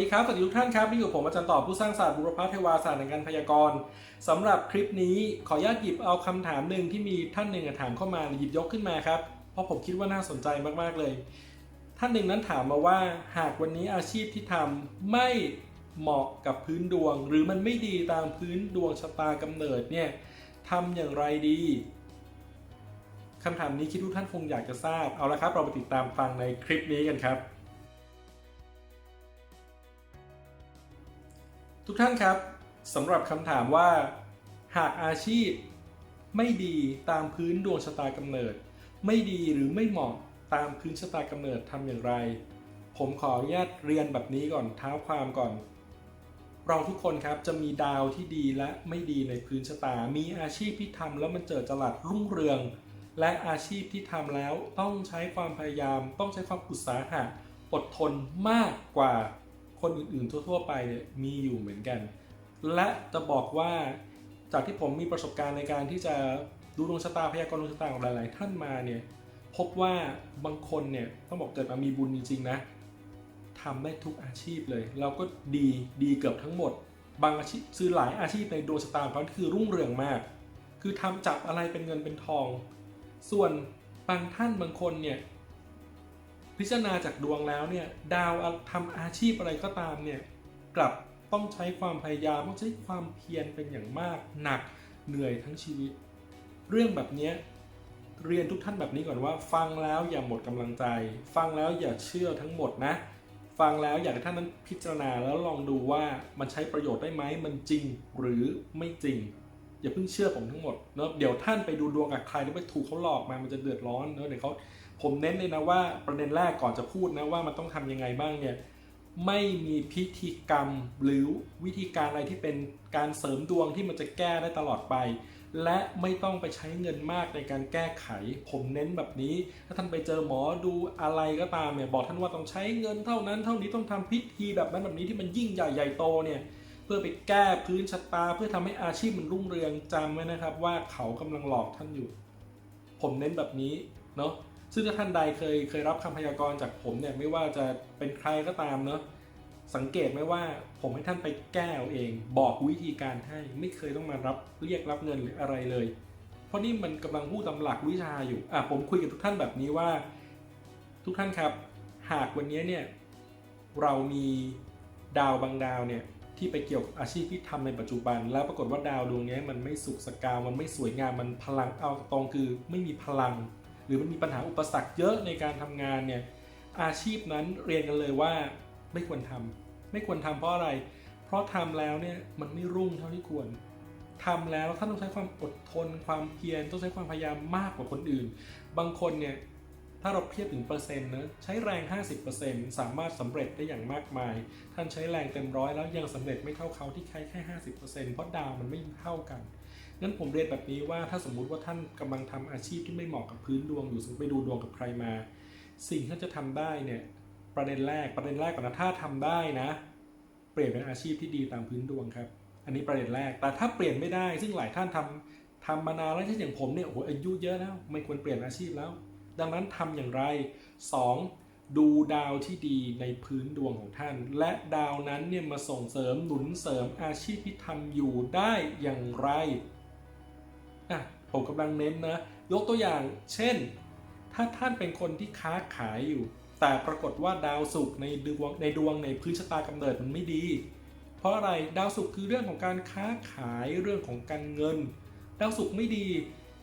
ดีครับ สวัสดีทุกท่านครับที่อยู่ผมอาจารย์ต่อผู้สร้างศาสตร์บุรพเทวาศาสตร์ในการพยากรณ์สำหรับคลิปนี้ขออนุญาตหยิบเอาคำถามหนึ่งที่มีท่านหนึ่งถามเข้ามาหยิบยกขึ้นมาครับ เพราะผมคิดว่าน่าสนใจมากๆเลย ท่านหนึ่งนั้นถามมาว่า หากวันนี้อาชีพที่ทำไม่เหมาะกับพื้นดวง หรือมันไม่ดีตามพื้นดวงชะตากำเนิดเนี่ยทำอย่างไรดีคำถามนี้คิดทุกท่านคงอยากจะทราบเอาละครับ เราไปติดตามฟังในคลิปนี้กันครับ ทุกท่านครับสำหรับคำถามว่า หากอาชีพไม่ดีตามพื้นดวงชะตากำเนิด ไม่ดีหรือไม่เหมาะตามพื้นชะตากำเนิดทำอย่างไร ผมขออนุญาตเรียนแบบนี้ก่อนเท้าความก่อน เราทุกคนครับจะมีดาวที่ดีและไม่ดีในพื้นชะตา มีอาชีพที่ทำแล้วมันเจิดจรัสรุ่งเรือง และอาชีพที่ทำแล้วต้องใช้ความพยายาม ต้องใช้ความอุตสาหะอดทนมากกว่า คนอื่นๆ ทั่ว ๆ ไปเนี่ยมีอยู่เหมือนกัน และจะบอกว่าจากที่ผมมีประสบการณ์ในการที่จะดูดวงชะตาพยากรณ์ดวงชะตาของหลายๆ ท่านมาเนี่ยพบว่าบางคนเนี่ยต้องบอกเกิดมามีบุญจริงๆนะทำได้ทุกอาชีพเลย เราก็ดีดีเกือบทั้งหมด บางอาชีพซื้อหลายอาชีพในดวงชะตาของเขาคือรุ่งเรืองมาก คือทำจับอะไรเป็นเงินเป็นทอง ส่วนบางท่านบางคนเนี่ย พิจารณาจากดวงแล้วเนี่ยดาวทำอาชีพอะไรก็ตามเนี่ยกลับต้องใช้ความพยายามต้องใช้ความเพียรเป็นอย่างมากหนักเหนื่อยทั้งชีวิต เรื่องแบบนี้เรียนทุกท่านแบบนี้ก่อนว่า ฟังแล้วอย่าหมดกำลังใจ ฟังแล้วอย่าเชื่อทั้งหมดนะ ฟังแล้วอยากให้ท่านนั้นพิจารณาแล้วลองดูว่ามันใช้ประโยชน์ได้ไหมมันจริงหรือไม่จริง อย่าเพิ่งเชื่อผมทั้งหมดเนอะเดี๋ยวท่านไปดูดวงกับใครแล้วไปถูกเขาหลอกมามันจะเดือดร้อนเนอะเดี๋ยวเขาผมเน้นเลยนะว่าประเด็นแรกก่อนจะพูดนะว่ามันต้องทำยังไงบ้างเนี่ยไม่มีพิธีกรรมหรือวิธีการอะไรที่เป็นการเสริมดวงที่มันจะแก้ได้ตลอดไป และไม่ต้องไปใช้เงินมากในการแก้ไข ผมเน้นแบบนี้ ถ้าท่านไปเจอหมอดูอะไรก็ตามเนี่ยบอกท่านว่าต้องใช้เงินเท่านั้น เท่านี้ต้องทำพิธีแบบนั้นแบบนี้ที่มันยิ่งใหญ่ใหญ่โตเนี่ย พื่อไปแก้พื้นชะตา เพื่อทำให้อาชีพมันรุ่งเรืองจำไว้นะครับ ว่าเขากำลังหลอกท่านอยู่ ผมเน้นแบบนี้เนาะซึ่งถ้าท่านใดเคยเคยรับคำพยากรณ์จากผมเนี่ยไม่ว่าจะเป็นใครก็ตามเนาะสังเกตไหมว่าผมให้ท่านไปแก้เอาเอง บอกวิธีการให้ไม่เคยต้องมารับเรียกรับเงินหรืออะไรเลย เพราะนี่มันกำลังพูดตำหลักวิชาอยู่อะผมคุยกับทุกท่านแบบนี้ว่า ทุกท่านครับ หากวันนี้เนี่ยเรามีดาวบางดาวเนี่ย ที่ไปเกี่ยวกับอาชีพที่ทำในปัจจุบัน แล้วปรากฏว่าดาวดวงนี้มันไม่สุขสกาวมันไม่สวยงามมันพลังเอาตรงคือไม่มีพลัง หรือมันมีปัญหาอุปสรรคเยอะในการทำงานเนี่ยอาชีพนั้นเรียนกันเลยว่าไม่ควรทำไม่ควรทำเพราะอะไร เพราะทำแล้วเนี่ยมันไม่รุ่งเท่าที่ควรทำแล้วท่านต้องใช้ความอดทนความเพียรต้องใช้ความพยายามมากกว่าคนอื่น บางคนเนี่ย ถ้าเราเทียบถึงเปอร์เซ็นต์นะใช้แรง 50%สามารถสำเร็จได้อย่างมากมาย ท่านใช้แรงเต็มร้อยแล้วยังสำเร็จไม่เท่าเขาที่ใช้แค่ 50%เพราะดาวมันไม่เท่ากันงั้นผมเรียนแบบนี้ว่าถ้าสมมุติว่าท่านกำลังทำอาชีพที่ไม่เหมาะกับพื้นดวงอยู่สมมติไปดูดวงกับใครมา สิ่งที่จะทำได้เนี่ยประเด็นแรกประเด็นแรกก่อนนะถ้าทำได้นะ เปลี่ยนเป็นอาชีพที่ดีตามพื้นดวงครับ อันนี้ประเด็นแรกแต่ถ้าเปลี่ยนไม่ได้ ซึ่งหลายท่านทำทำมานานแล้วเช่นอย่างผมเนี่ยโอ้โหอายุเยอะแล้ว ไม่ควรเปลี่ยนอาชีพแล้ว ดังนั้นทำอย่างไร 2. ดูดาวที่ดีในพื้นดวงของท่าน และดาวนั้นเนี่ยมาส่งเสริมหนุนเสริมอาชีพที่ทำอยู่ได้อย่างไรอะผมกำลังเน้นนะ ยกตัวอย่างเช่น ถ้าท่านเป็นคนที่ค้าขายอยู่ แต่ปรากฏว่าดาวศุกร์ในดวงในดวงในพื้นชะตากำเนิดมันไม่ดี เพราะอะไรดาวศุกร์คือเรื่องของการค้าขายเรื่องของการเงิน ดาวศุกร์ไม่ดี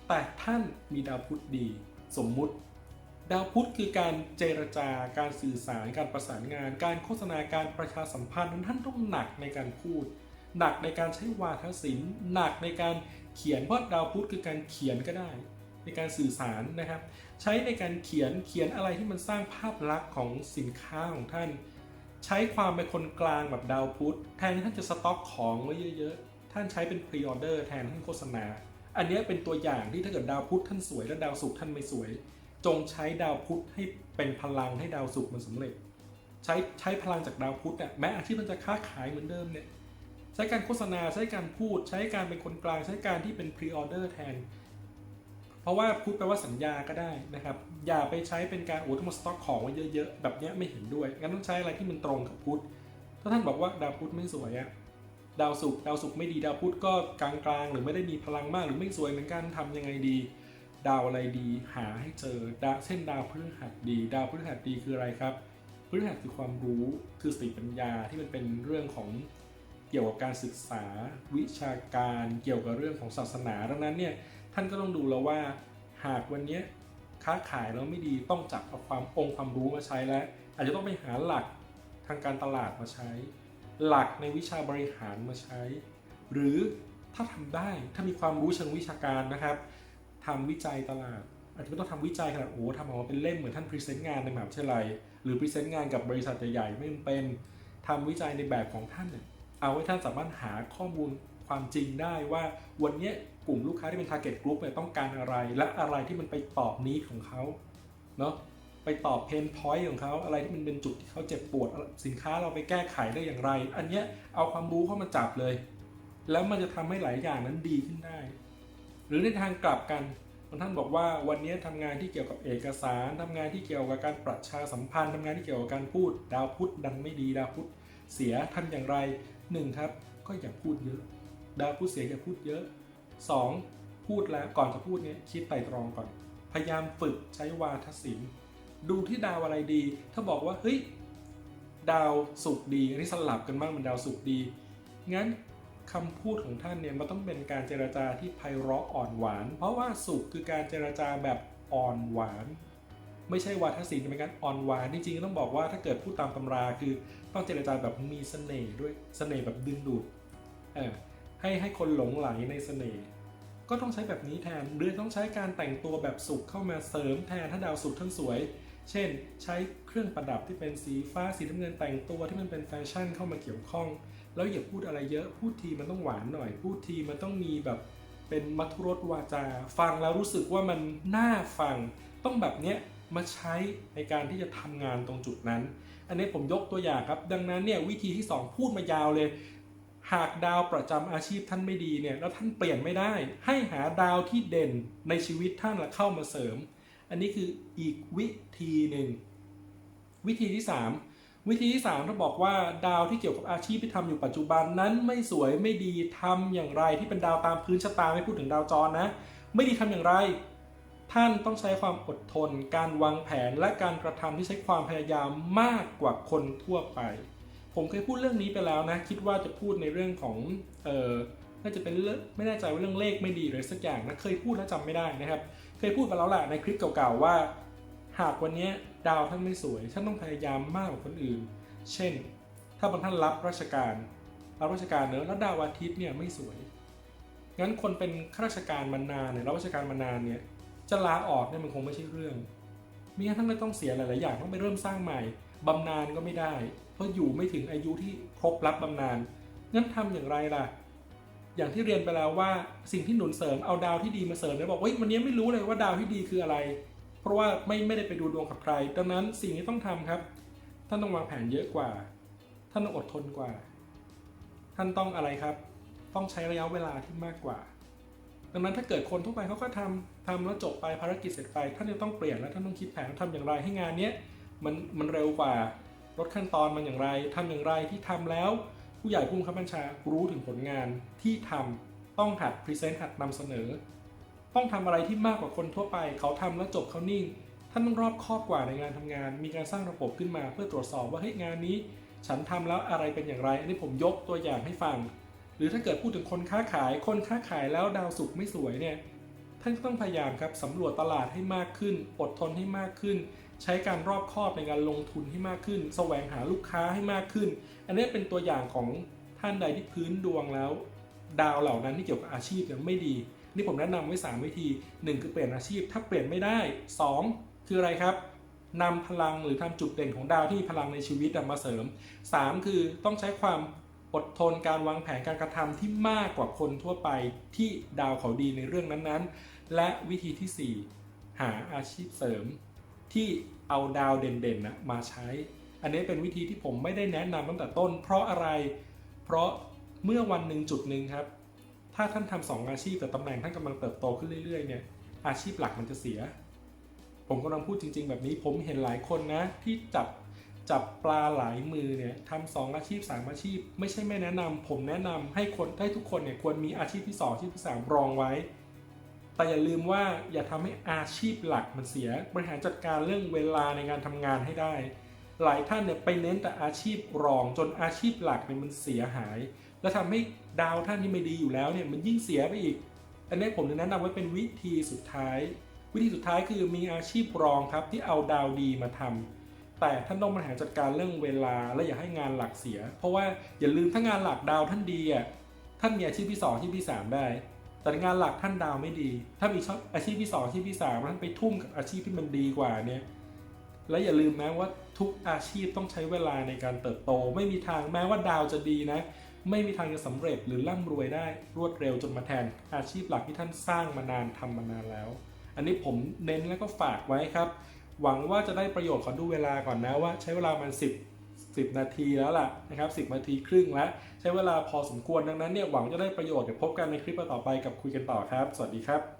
แต่ท่านมีดาวพุธดี สมมุติ ดาวพุธคือการเจรจาการสื่อสาร การประสานงาน การโฆษณาการประชาสัมพันธ์นั้นท่านต้องหนักในการพูด หนักในการใช้วาทศิลป์หนักในการเขียนเพราะดาวพุธคือการเขียนก็ได้ในการสื่อสารนะครับ ใช้ในการเขียนเขียนอะไรที่มันสร้างภาพลักษณ์ของสินค้าของท่าน ใช้ความเป็นคนกลางแบบดาวพุธแทนที่ท่านจะสต็อกของไว้เยอะ ๆ ท่านใช้เป็นพรีออเดอร์แทนท่านโฆษณา อันนี้เป็นตัวอย่างที่ถ้าเกิดดาวพุธท่านสวยและดาวศุกร์ท่านไม่สวย จงใช้ดาวพุธให้เป็นพลังให้ดาวศุกร์มันสำเร็จ ใช้ใช้พลังจากดาวพุธเนี่ยแม้อาชีพมันจะค้าขายเหมือนเดิมเนี่ยใช้การโฆษณาใช้การพูด ใช้การเป็นคนกลาง ใช้การที่เป็นพรีออเดอร์แทน เพราะว่าพูดแปลว่าสัญญาก็ได้นะครับ อย่าไปใช้เป็นการโอ้ต้องมาสต็อกของไว้เยอะๆ แบบนี้ไม่เห็นด้วยงั้นต้องใช้อะไรที่มันตรงกับพุทธถ้าท่านบอกว่าดาวพุธไม่สวยอะ ดาวศุกร์ดาวศุกร์ไม่ดีดาวพุธก็กลางๆ หรือไม่ได้มีพลังมากหรือไม่สวยเหมือนกันทำยังไงดี ดาวอะไรดีหาให้เจอดาเช่นดาวพฤหัสดี ดาวพฤหัสดีคืออะไรครับพฤหัสคือความรู้คือสติปัญญาที่มันเป็นเรื่องของเกี่ยวกับการศึกษา วิชาการเกี่ยวกับเรื่องของศาสนาดังนั้นเนี่ยท่านก็ต้องดูแล้วว่า หากวันนี้ค้าขายแล้วไม่ดีต้องจับเอาความองค์ความรู้มาใช้แล้วอาจจะต้องไปหาหลักทางการตลาดมาใช้ หลักในวิชาบริหารมาใช้ หรือถ้าทำได้ถ้ามีความรู้เชิงวิชาการนะครับทำวิจัยตลาด อาจจะไม่ต้องทำวิจัยขนาดโอ้ทำออกมาเป็นเล่มเหมือนท่านพรีเซนต์งานในมหาวิทยาลัย หรือพรีเซนต์งานกับบริษัทใหญ่ๆไม่จำเป็นทำวิจัยในแบบของท่านเนี่ยเอาไว้ท่านสามารถหาข้อมูลความจริงได้ว่าวันนี้กลุ่มลูกค้าที่เป็น target group เนี่ยต้องการอะไร และอะไรที่มันไปตอบนี้ของเขาเนาะ ไปตอบเพนพอยต์ของเขาอะไรที่มันเป็นจุดที่เขาเจ็บปวดสินค้าเราไปแก้ไขได้อย่างไร อันเนี้ยเอาความรู้เข้ามาจับเลย แล้วมันจะทำให้หลายอย่างนั้นดีขึ้นได้ หรือในทางกลับกันบางท่านบอกว่าวันนี้ทำงานที่เกี่ยวกับเอกสารทำงานที่เกี่ยวกับการประชาสัมพันธ์ทำงานที่เกี่ยวกับการพูด ดาวพุธดันไม่ดีดาวพุธเสียทำอย่างไรหนึ่งครับ ก็อย่าพูดเยอะ ดาวพุธเสียอย่าพูดเยอะสองพูดแล้วก่อนจะพูดเนี้ยคิดไตรตรองก่อน พยายามฝึกใช้วาทศิลป์ ดูที่ดาวอะไรดี ถ้าบอกว่าเฮ้ยดาวสุกดีอันนี้สลับกันบ้างเป็นดาวสุกดี งั้นคำพูดของท่านเนี่ยมันต้องเป็นการเจรจาที่ไพเราะอ่อนหวาน เพราะว่าสุกคือการเจรจาแบบอ่อนหวาน ไม่ใช่วาทศิลป์เป็นการอ่อนหวานจริงๆต้องบอกว่าถ้าเกิดพูดตามตำราคือต้องเจรจาแบบมีเสน่ห์ด้วยเสน่ห์แบบดึงดูดเออให้ให้คนหลงไหลในเสน่ห์ก็ต้องใช้แบบนี้แทนหรือต้องใช้การแต่งตัวแบบสุกเข้ามาเสริมแทนถ้าดาวสุกท่านสวย เช่น ใช้เครื่องประดับที่เป็นสีฟ้าสีน้ำเงินแต่งตัวที่มันเป็นแฟชั่นเข้ามาเกี่ยวข้อง แล้วอย่าพูดอะไรเยอะพูดทีมันต้องหวานหน่อย พูดทีมันต้องมีแบบเป็นมัทุรสวาจา ฟังแล้วรู้สึกว่ามันน่าฟัง ต้องแบบเนี้ยมาใช้ในการที่จะทำงานตรงจุดนั้น อันนี้ผมยกตัวอย่างครับ ดังนั้นเนี่ยวิธีที่ 2 พูดมายาวเลย หากดาวประจำอาชีพท่านไม่ดีเนี่ยแล้วท่านเปลี่ยนไม่ได้ ให้หาดาวที่เด่นในชีวิตท่านและเข้ามาเสริม อันนี้คืออีกวิธีหนึ่ง วิธีที่ 3 วิธีที่3ถ้าบอกว่าดาวที่เกี่ยวกับอาชีพที่ทำอยู่ปัจจุบันนั้นไม่สวยไม่ดีทำอย่างไรที่เป็นดาวตามพื้นชะตาไม่พูดถึงดาวจรนะ ไม่ดีทำอย่างไร ท่านต้องใช้ความอดทน การวางแผนและการกระทำที่ใช้ความพยายามมากกว่าคนทั่วไป ผมเคยพูดเรื่องนี้ไปแล้วนะ คิดว่าจะพูดในเรื่องของเออน่าจะเป็นเรื่องไม่แน่ใจว่าเรื่องเลขไม่ดีหรือสักอย่างนะเคยพูดแล้วจำไม่ได้นะครับ เคยพูดไปแล้วแหละในคลิปเก่าๆว่า หากวันนี้ดาวท่านไม่สวยท่านต้องพยายามมากกว่าคนอื่น เช่น ถ้าบางท่านรับราชการรับราชการเนอะแล้วดาวอาทิตย์เนี่ยไม่สวย งั้นคนเป็นข้าราชการมานานเนี่ยรับราชการมานานเนี่ยจะลาออกเนี่ยมันคงไม่ใช่เรื่องมิงั้นท่านก็ต้องเสียหลาย ๆ อย่างต้องไปเริ่มสร้างใหม่บำนาญก็ไม่ได้ เพราะอยู่ไม่ถึงอายุที่ครบรับบำนาญงั้นทำอย่างไรล่ะ อย่างที่เรียนไปแล้วว่าสิ่งที่หนุนเสริมเอาดาวที่ดีมาเสริมเนี่ยบอกว่าวันนี้ไม่รู้เลยว่าดาวที่ดีคืออะไร เพราะว่าไม่ไม่ได้ไปดูดวงกับใคร ดังนั้นสิ่งที่ต้องทำครับ ท่านต้องวางแผนเยอะกว่า ท่านต้องอดทนกว่า ท่านต้องอะไรครับ ต้องใช้ระยะเวลาที่มากกว่า ดังนั้นถ้าเกิดคนทั่วไปเขาก็ทำทำแล้วจบไปภารกิจเสร็จไป ท่านจะต้องเปลี่ยนแล้วท่านต้องคิดแผนว่าทำอย่างไรให้งานเนี้ยมันมันเร็วกว่าลดขั้นตอนมันอย่างไรทำอย่างไรที่ทำแล้ว ผู้ใหญ่ผู้บังคับบัญชารู้ถึงผลงานที่ทำต้องหัดพรีเซนต์หัดนำเสนอ ต้องทำอะไรที่มากกว่าคนทั่วไป เขาทำแล้วจบเขานิ่ง ท่านต้องรอบคอบกว่าในงานทำงาน มีการสร้างระบบขึ้นมาเพื่อตรวจสอบว่าเฮ้ยงานนี้ ฉันทำแล้วอะไรเป็นอย่างไรอันนี้ผมยกตัวอย่างให้ฟัง หรือถ้าเกิดพูดถึงคนค้าขาย คนค้าขายแล้วดาวสุกไม่สวยเนี่ยท่านก็ต้องพยายามครับสำรวจตลาดให้มากขึ้น อดทนให้มากขึ้น ใช้การรอบคอบในการลงทุนให้มากขึ้น แสวงหาลูกค้าให้มากขึ้น อันนี้เป็นตัวอย่างของท่านใดที่พื้นดวงแล้ว ดาวเหล่านั้นที่เกี่ยวกับอาชีพเนี่ยไม่ดี นี่ผมแนะนำไว้ 3 วิธี 1 คือเปลี่ยนอาชีพ ถ้าเปลี่ยนไม่ได้ 2 คืออะไรครับนำพลังหรือทำจุดเด่นของดาวที่มีพลังในชีวิตมาเสริม 3 คือต้องใช้ความอดทนการวางแผนการกระทำที่มากกว่าคนทั่วไปที่ดาวเขาดีในเรื่องนั้นๆ และวิธีทีสี่4 หาอาชีพเสริม ที่เอาดาวเด่นๆนะมาใช้ อันนี้เป็นวิธีที่ผมไม่ได้แนะนำตั้งแต่ต้น เพราะอะไร เพราะเมื่อวันหนึ่งจุดหนึ่งครับ ถ้าท่านทำสองอาชีพแต่ตำแหน่งท่านกำลังเติบโตขึ้นเรื่อยๆเนี่ยอาชีพหลักมันจะเสีย ผมกำลังพูดจริง ๆ แบบนี้ผมเห็นหลายคนนะที่จับจับปลาหลายมือเนี่ยทำสองอาชีพสามอาชีพ ไม่ใช่ไม่แนะนำผมแนะนำให้คนให้ทุกคนเนี่ยควรมีอาชีพที่สองอาชีพที่สามรองไว้ แต่อย่าลืมว่าอย่าทำให้อาชีพหลักมันเสีย บริหารจัดการเรื่องเวลาในการทำงานให้ได้ หลายท่านเนี่ยไปเน้นแต่อาชีพรองจนอาชีพหลักเนี่ยมันเสียหาย และทำให้ดาวท่านที่ไม่ดีอยู่แล้วเนี่ยมันยิ่งเสียไปอีก อันนี้ผมแนะนำไว้เป็นวิธีสุดท้าย วิธีสุดท้ายคือมีอาชีพรองครับที่เอาดาวดีมาทำแต่ท่านต้องบริหารจัดการเรื่องเวลาและอย่าให้งานหลักเสีย เพราะว่าอย่าลืมถ้างานหลักดาวท่านดีอะท่านมีอาชีพที่สองอาชีพที่สามได้ แต่งานหลักท่านดาวไม่ดี ถ้ามีช่องอาชีพที่สองอาชีพที่สามท่านไปทุ่มกับอาชีพที่มันดีกว่าเนี่ยและอย่าลืมนะว่าทุกอาชีพต้องใช้เวลาในการเติบโต ไม่มีทางแม้ว่าดาวจะดีนะ ไม่มีทางจะสำเร็จหรือร่ำรวยได้รวดเร็วจนมาแทน อาชีพหลักที่ท่านสร้างมานานทำมานานแล้ว อันนี้ผมเน้นแล้วก็ฝากไว้ครับ หวังว่าจะได้ประโยชน์ขอดูเวลาก่อนนะว่าใช้เวลามัน10 10 นาทีแล้วล่ะนะครับ 10 นาทีครึ่งแล้ว ใช้เวลาพอสมควรดังนั้นเนี่ยหวังจะได้ประโยชน์เดี๋ยวพบกันในคลิปต่อไปกับคุยกันต่อครับ สวัสดีครับ